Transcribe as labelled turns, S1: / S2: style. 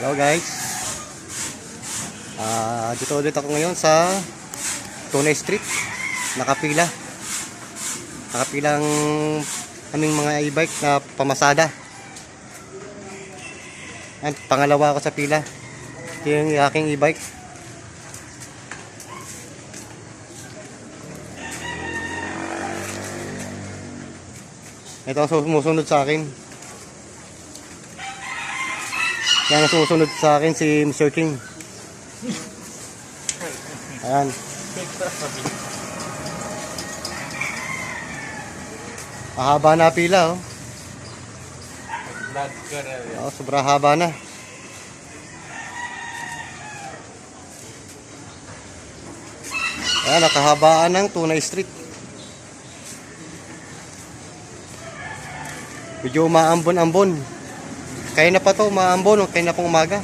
S1: Hello guys. Ah, dito ulit ako ngayon sa Tunay Street. Nakapila. Nakapilang aming mga e-bike na pamasada. At pangalawa ako sa pila. Ito yung aking e-bike. Ito ang sumusunod sa akin. Yan ang sumusunod sa akin si Mr. King. Ayan. Mahaba na pila oh. Oo, sobrang haba na. Ayan, nakahabaan ng Tunay Street. Medyo maambon-ambon. Kaya na pa to, maambon, kaya na pong umaga.